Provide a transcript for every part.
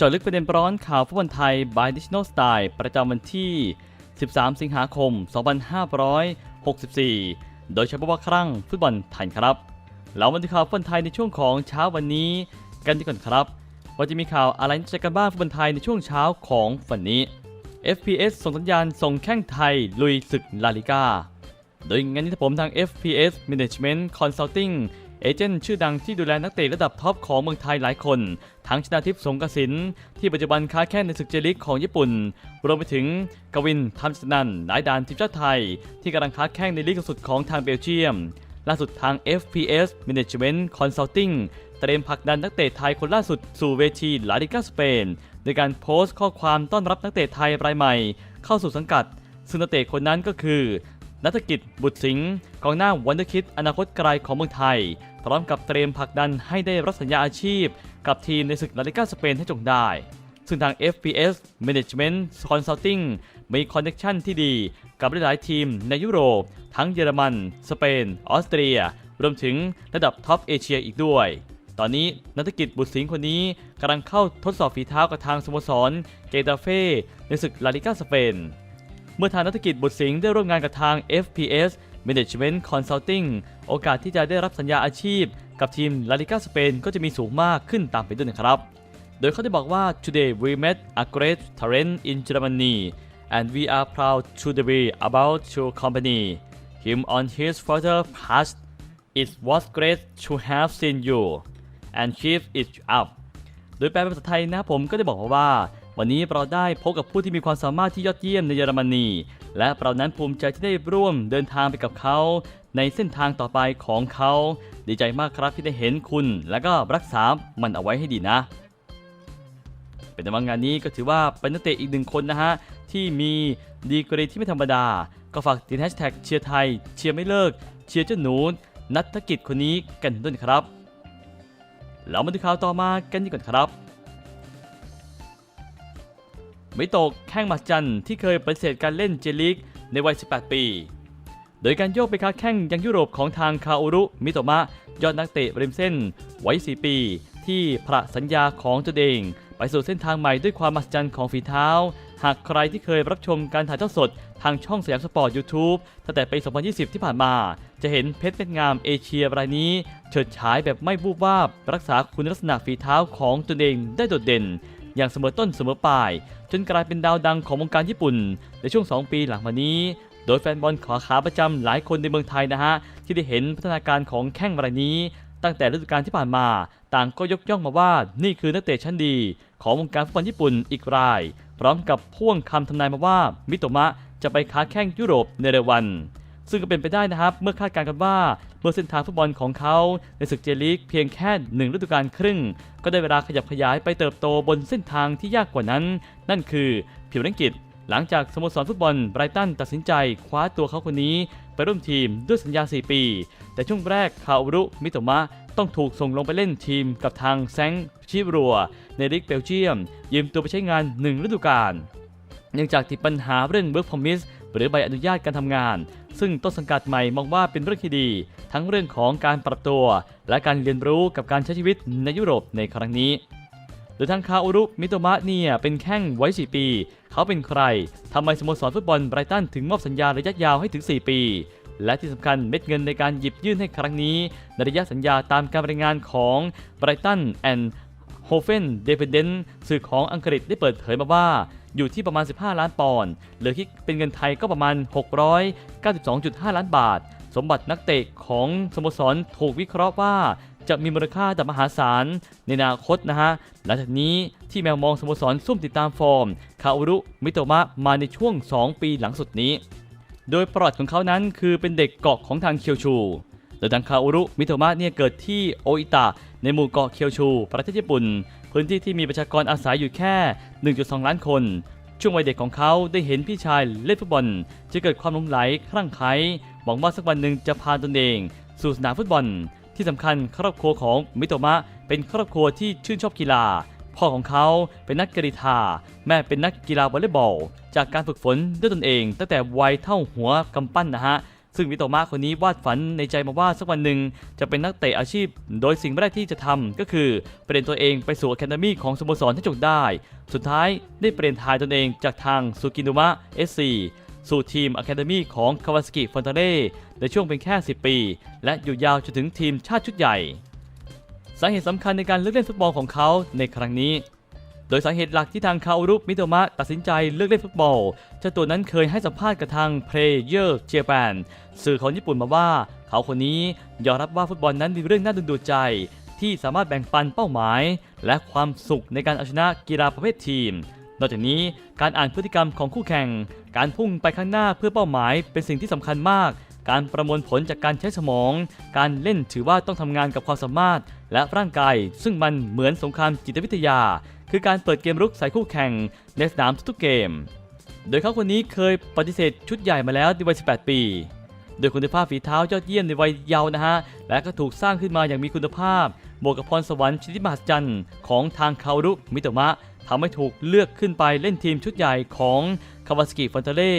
จาะลึกประเด็นร้อนข่าวฟุตบอลไทย by Digital Style ประจำวันที่ 13 สิงหาคม 2564 โดยเฉพาะว่าครั้งฟุตบอลไทยครับ เรามาดูข่าวฟุตบอลไทยในช่วงของเช้าวันนี้กันดีก่อนครับ ว่าจะมีข่าวอะไรน่าจะกันบ้างฟุตบอลไทยในช่วงเช้าของวันนี้ FPS ส่งสัญญาณส่งแข้งไทย ลุยศึกลาลิกา โดยงานนี้ผมทาง FPS Management Consulting เอเจนต์ชื่อดังที่ดูแลนักเตะระดับท็อปของเมืองไทยหลายคน ทั้งชนาทิพย์สงกสินที่ปัจจุบันค้าแข่งในศึกเจลิกของญี่ปุ่น รวมไปถึงกวินทัมสนันนายดานทีมชาติไทย ที่กำลังค้าแข่งในลีกสุดของทางเบลเยียม ล่าสุดทาง FPS Management Consulting เตรียมผลักดันนักเตะไทยคนล่าสุดสู่เวทีลาลิกาสเปนโดยการโพสต์ข้อความต้อนรับนักเตะไทยรายใหม่ เข้าสู่สังกัด ซึ่งนักเตะคนนั้นก็คือนัฐกิจบุตรสิงห์กองหน้าวันเดอร์คิดอนาคตไกลของเมืองไทย พร้อมกับเตรียมผลักดันให้ได้รับสัญญาอาชีพ กับทีมในศึกลาลิกาสเปนให้จงได้ ซึ่งทาง FPS Management Consulting มีคอนเนคชั่นที่ดีกับหลายๆทีมในยุโรป ทั้งเยอรมัน สเปน ออสเตรีย รวมถึงระดับท็อปเอเชียอีกด้วย ตอนนี้นักธุรกิจบุตรสิงห์คนนี้กำลังเข้าทดสอบฝีเท้ากับทางสโมสรเกตาเฟ่ในศึกลาลิกาสเปนเมื่อทางนักธุรกิจบุตรสิงห์ได้ร่วมงานกับทาง FPS Management Consulting โอกาสที่จะได้รับสัญญาอาชีพ กับทีมลาลิกาสเปนก็จะมีสูงมากขึ้นตามไปด้วยนะครับ โดยเขาได้บอกว่า today we met a great talent in Germany and we are proud to be about to accompany him on his further path it was great to have seen you and keep it up โดยแปลเป็นภาษาไทยนะผมก็ได้บอกมาว่า วันนี้เราได้พบกับผู้ที่มีความสามารถที่ยอดเยี่ยมในเยอรมนี และเรานั้นภูมิใจที่ได้ร่วมเดินทางไปกับเขา ในเส้นทางต่อไปของเขา ดีใจมากครับที่ได้เห็นคุณ และก็รักษามันเอาไว้ให้ดีนะ เป็นแต่ว่างานนี้ก็ถือว่าเป็นนักเตะอีกหนึ่งคนนะฮะ ที่มีดีกรีที่ไม่ธรรมดา ก็ฝากติดแฮชแท็กเชียร์ไทย เชียร์ไม่เลิก เชียร์เจ้าหนูนัทกิจคนนี้กันด้วยนครับเรามาดูข่าวต่อมากันดีกว่อนครับ ไม่ตกแข้งมาจันที่เคยปฏิเสธการเล่นเจลิกในวัย 18 ปี โดยการโยกไปค้าแข้งยังยุโรปของทางคาโอรุมิโตมะ ยอดนักเตะริมเส้นวัย 4 ปี ที่พระสัญญาของตนเอง ไปสู่เส้นทางใหม่ด้วยความมหัศจรรย์ของฝีเท้า หากใครที่เคยรับชมการถ่ายทอดสดทางช่องสยามสปอร์ต YouTube ตั้งแต่ปี 2020 ที่ผ่านมา จะเห็นเพชรเม็ดงามเอเชียรายนี้ เฉิดฉายแบบไม่บูบวาบ รักษาคุณลักษณะฝีเท้าของตนเองได้โดดเด่น อย่างเสมอต้นเสมอปลาย จนกลายเป็นดาวดังของวงการญี่ปุ่น ในช่วง 2 ปีหลังมานี้ โดยแฟนบอลขอขาประจำหลายคนในเมืองไทยนะฮะ ที่ได้เห็นพัฒนาการของแข้งรายนี้ ตั้งแต่ฤดูกาลที่ผ่านมา ต่างก็ยกย่องมาว่านี่คือนักเตะชั้นดี ของวงการฟุตบอลญี่ปุ่นอีกราย พร้อมกับพ่วงคำทำนายมาว่ามิโตมะจะไปค้าแข้งยุโรปในเร็ววัน ซึ่งก็เป็นไปได้นะครับ เมื่อคาดการณ์กันว่าเมื่อเส้นทางฟุตบอลของเขาในศึกเจลีกเพียงแค่หนึ่งฤดูกาลครึ่ง ก็ได้เวลาขยับขยายไปเติบโตบนเส้นทางที่ยากกว่านั้น นั่นคือผิวนังกิจหลังจากสโมสรฟุตบอลไบรตันตัดสินใจคว้าตัวเขาคนนี้ไปร่วมทีมด้วยสัญญา 4 ปี แต่ช่วงแรกคาอุรุมิโตมะต้องถูกส่งลงไปเล่นทีมกับทางแซงชิรัว ในลีกเบลเยียม ยืมตัวไปใช้งาน 1 ฤดูกาลเนื่องจากติดปัญหาเรื่อง work permit หรือใบอนุญาตการทำงาน ซึ่งต้นสังกัดใหม่มองว่าเป็นเรื่องที่ดี ทั้งเรื่องของการปรับตัว และการเรียนรู้กับการใช้ชีวิตในยุโรปในครั้งนี้โดยทางคาอุรุมิโตมะเนี่ยเป็นแข้งไว้4ปี เขาเป็นใครทำไมสโมสรฟุตบอลไบรตันถึงมอบสัญญาระยะยาวให้ถึง 4 ปี และที่สำคัญเม็ดเงินในการหยิบยื่นให้ครั้งนี้ในระยะสัญญาตามการรายงานของไบรตันแอนด์โฮเฟนเดเ e เดนสื่อของอังกฤษได้เปิดเผยมาว่า อยู่ที่ประมาณ 15 ล้านปอนด์หรือคิดเป็นเงินไทยก็ประมาณ 692.5 ล้านบาท สมบัตินักเตะของสโมสรถูกวิเคราะห์ว่าจะมีมูลค่าแต่มหาศาลในอนาคตนะฮะ หลังจากนี้ที่แมวมองสโมสรซุ่มติดตามฟอร์ม คาอุรุมิโตมะมาในช่วง 2 ปีหลังสุดนี้ โดยประวัติของเขานั้นคือเป็นเด็กเกาะของทางเคียวชู ดยทางคาอุรุมิโตมะเนี่ยเกิดที่โออิตะในหมู่เกาะเคียวชู ประเทศญี่ปุ่น พื้นที่ที่มีประชากรอาศัยอยู่แค่ 1.2 ล้านคน ช่วงวัยเด็กของเขาได้เห็นพี่ชายเล่นฟุตบอลจะเกิดความหลงไหลคลั่งไคล้หวังว่าสักวันหนึ่งจะพาตนเอง สู่สนามฟุตบอล ที่สำคัญครอบครัวของมิโตมะเป็นครอบครัวที่ชื่นชอบกีฬาพ่อของเขาเป็นนักกรีฑาแม่เป็นนักกีฬาวอลเลย์บอล จากการฝึกฝนด้วยตนเอง ตั้งแต่วัยเท่าหัวกำปั้นนะฮะ ซึ่งมิโตมะคนนี้วาดฝันในใจมาว่าสักวันหนึ่งจะเป็นนักเตะอาชีพ โดยสิ่งแรกที่จะทำก็คือเปลี่ยนตัวเองไปสู่อะคาเดมีของสโมสรที่จงได้ สุดท้ายได้เปลี่ยนทายตนเองจากทางซูกินุมะเอสซีสู่ทีมอะคาเดมีของคาวาสกิฟอนเตเร่ในช่วงเป็นแค่ 10 ปี และอยู่ยาวจนถึงทีมชาติชุดใหญ่ สาเหตุสำคัญในการเลือกเล่นฟุตบอลของเขาในครั้งนี้ ดยสาเหตุหลักที่ทางคารุปมิโตมะตัดสินใจเลือกเล่นฟุตบอลเจ้าตัวนั้นเคยให้สัมภาษณ์กับทาง Player Japan สื่อของญี่ปุ่นมาว่า เขาคนนี้ยอมรับว่าฟุตบอลนั้นมีเรื่องน่าดึงดูดใจ ที่สามารถแบ่งปันเป้าหมาย และความสุขในการเอาชนะกีฬาประเภททีม นอกจากนี้การอ่านพฤติกรรมของคู่แข่ง การพุ่งไปข้างหน้าเพื่อเป้าหมายเป็นสิ่งที่สำคัญมาก การประมวลผลจากการใช้สมอง การเล่นถือว่าต้องทำงานกับความสามารถ และร่างกาย ซึ่งมันเหมือนสงครามจิตวิทยา คือการเปิดเกมรุกใส่คู่แข่งในสนามทุกเกม โดยเขาคนนี้เคยปฏิเสธชุดใหญ่มาแล้วในวัย 18 ปี โดยคุณภาพฝีเท้ายอดเยี่ยมในวัยเยาว์นะฮะ และก็ถูกสร้างขึ้นมาอย่างมีคุณภาพ บวกกับพรสวรรค์ชนิดมหัศจรรย์ของทางคารุมิโตมะทำให้ถูกเลือกขึ้นไปเล่นทีมชุดใหญ่ของคาวาสกิฟอนเตเล่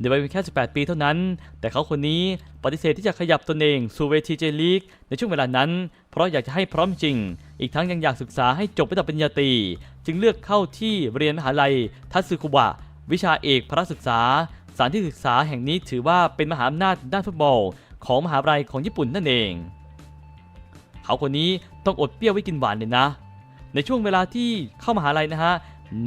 ในวัยเพียงแค่ 18 ปีเท่านั้น แต่เขาคนนี้ปฏิเสธที่จะขยับตนเองสู่เวทีเจลีกในช่วงเวลานั้น เพราะอยากจะให้พร้อมจริง อีกทั้งยังอยากศึกษาให้จบระดับปริญญาตรีจึงเลือกเข้าที่เรียนมหาลัยทัตสึคุบะวิชาเอกพระศึกษา สถานที่ศึกษาแห่งนี้ถือว่าเป็นมหาอำนาจด้านฟุตบอลของมหาวิทยาลัยของญี่ปุ่นนั่นเอง เขาคนนี้ต้องอดเปรี้ยวไว้กินหวานเลยนะ ในช่วงเวลาที่เข้ามหาลัยนะฮะ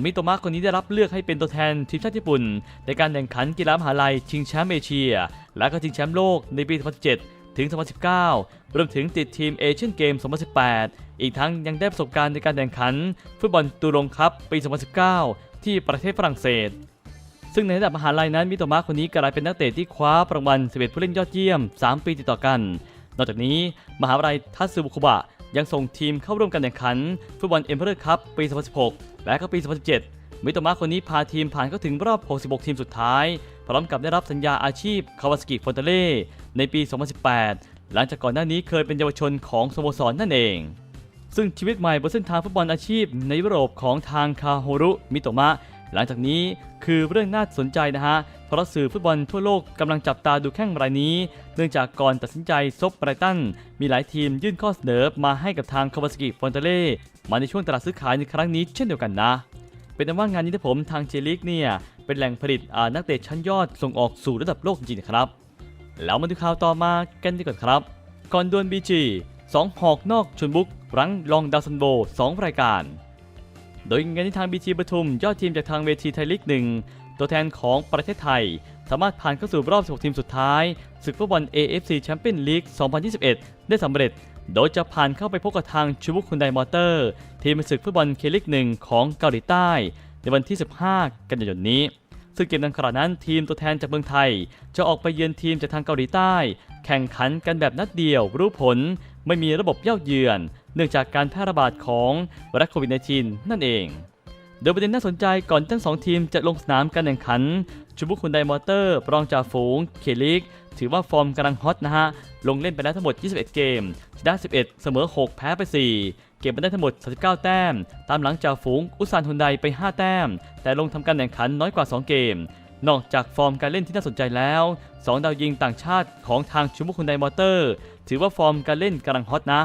มิโตมะคนนี้ได้รับเลือกให้เป็นตัวแทนทีมชาติญี่ปุ่น ในการแข่งขันกีฬามหาลัยชิงแชมป์เอเชีย และก็ชิงแชมป์โลกในปี 2017 ถึง 2019 รวมถึงติดทีมเอเชียนเกม 2018 อีกทั้งยังได้ประสบการณ์ในการแข่งขัน ฟุตบอลตูรงคัพปี 2019 ที่ประเทศฝรั่งเศส ซึ่งในระดับมหาลัยนั้นมิโตมะคนนี้กลายเป็นนักเตะที่คว้ารางวัล11ผู้เล่นยอดเยี่ยม 3 ปีติดต่อกัน นอกจากนี้มหาวิทยาลัยทัตสึบุคุบะ ยังส่งทีมเข้าร่วมการแข่งขันฟุตบอลเอ็มเพอร์คัพปี 2016 และก็ปี 2017 มิโตมะคนนี้พาทีมผ่านเข้าถึงรอบ 66 ทีมสุดท้าย พร้อมกับได้รับสัญญาอาชีพคาวาสกิฟอนเตเล่ในปี 2018 หลังจากก่อนหน้านี้เคยเป็นเยาวชนของสโมสรนั่นเอง ซึ่งชีวิตใหม่บนเส้นทางฟุตบอลอาชีพในยุโรปของทางคาโฮรุมิโตมะ หลังจากนี้คือเรื่องน่าสนใจนะฮะ เพราะสื่อฟุตบอลทั่วโลกกำลังจับตาดูแข้งรายนี้ เนื่องจากก่อนตัดสินใจซบไบรตัน มีหลายทีมยื่นข้อเสนอมาให้กับทางคาวาสกิฟอนเตเล่มาในช่วงตลาดซื้อขายในครั้งนี้เช่นเดียวกันนะ เป็นแต่ว่างานนี้ที่ผมทางเจลิกเนี่ย เป็นแหล่งผลิตนักเตะชั้นยอดส่งออกสู่ระดับโลกจริงๆครับ แล้วมาดูข่าวต่อมากันดีกว่าครับ ก่อนดวลบีจีสองหอกนอกชนบุกรั้งลองดาวซันโบสองรายการ โดยงานที่ทางบีจีปทุมยอดทีมจากทางเวทีไทยลีกหนึ่งตัวแทนของประเทศไทย สามารถผ่านเข้าสู่รอบ 16 ทีมสุดท้าย ศึกฟุตบอล AFC Champions League 2021 ได้สำเร็จ โดยจะผ่านเข้าไปพบกับทางชูบุคุนไดมอเตอร์ ทีมศึกฟุตบอลเคลิกหนึ่งของเกาหลีใต้ ในวันที่ 15 กันยายนนี้ ซึ่งเกมดังกล่าวนั้นทีมตัวแทนจากเมืองไทย จะออกไปเยือนทีมจากทางเกาหลีใต้ แข่งขันกันแบบนัดเดียวรู้ผล ไม่มีระบบเย่าเยือน เนื่องจากการแพร่ระบาดของไวรัสโควิด -19 นั่นเอง โดยประเด็นน่าสนใจก่อนทั้งสองทีมจะลงสนามการแข่งขันชูบุคุนไดมอเตอร์รองจ่าฝูง เคลิก ถือว่าฟอร์มกำลังฮอตนะฮะ ลงเล่นไปแล้วทั้งหมด 21 เกมชนะ11 เสมอ 6 แพ้ไป 4 เก็บมาได้ทั้งหมด 39 แต้ม ตามหลังจ่าฝูงอุซานฮุนไดไป 5 แต้ม แต่ลงทำการแข่งขันน้อยกว่า 2 เกม นอกจากฟอร์มการเล่นที่น่าสนใจแล้ว 2 ดาวยิงต่างชาติของทางชูบุคุนไดมอเตอร์ ถือว่าฟอร์มการเล่นกำลังฮอตนะ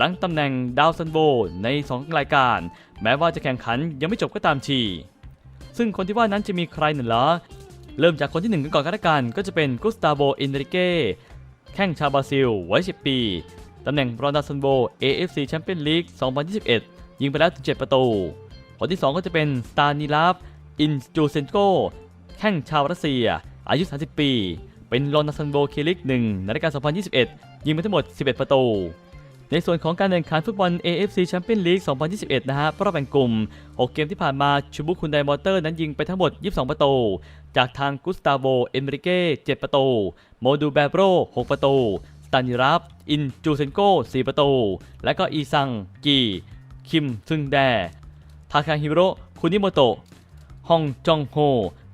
รั้งตำแหน่งดาวซันโบใน 2 รายการ แม้ว่าจะแข่งขันยังไม่จบก็ตามทีซึ่งคนที่ว่านั้นจะมีใครหนึ่งเหรอเริ่มจากคนที่หนึ่งกันก่อนก็แล้วกันก็จะเป็นกุสตาโบอินริเก้แข้งชาวบราซิลวัย10 ปี ตำแหน่งรอนดาซันโบ AFC Champions League 2021 ยิงไปแล้วถึง7ประตู คนที่ 2 ก็จะเป็นสตานิลาฟอินจูเซนโกแข้งชาวรัสเซีย อายุ 30 ปี เป็นรอนดาซันโบเคลิก1ในรายการ 2021 ยิงไปทั้งหมด 11 ประตู ในส่วนของการแข่งขันฟุตบอล AFC Champions League 2021 นะฮะรอบแบ่งกลุ่ม 6 เกมที่ผ่านมาชูบุคุนไดมอเตอร์นั้นยิงไปทั้งหมด 22 ประตู จากทางกุสตาโบเอมริเก้ 7 ประตู โมดูแบโร 6 ประตู สตานิรับ อินจูเซนโก 4 ประตู และก็อีซัง กี คิมซึงแด ทาคาฮิโร่คุนิโมโตะ ฮองจองโฮ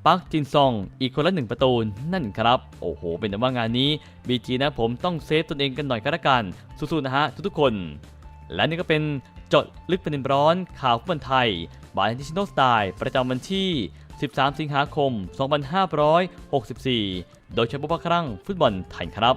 ปักจินซอง อีกคนละหนึ่งประตูนั่นครับ โอ้โห เป็นแต่ว่างานนี้บีจีนะผมต้องเซฟตนเองกันหน่อยก็แล้วกันสู้ๆนะฮะทุกๆคน และนี่ก็เป็นจดลึกประเด็นร้อนข่าวฟุตบอลไทย บายดิจิโนสไตล์ประจำวันที่ 13 สิงหาคม 2564 โดยเฉพาะครั้งฟุตบอลไทยครับ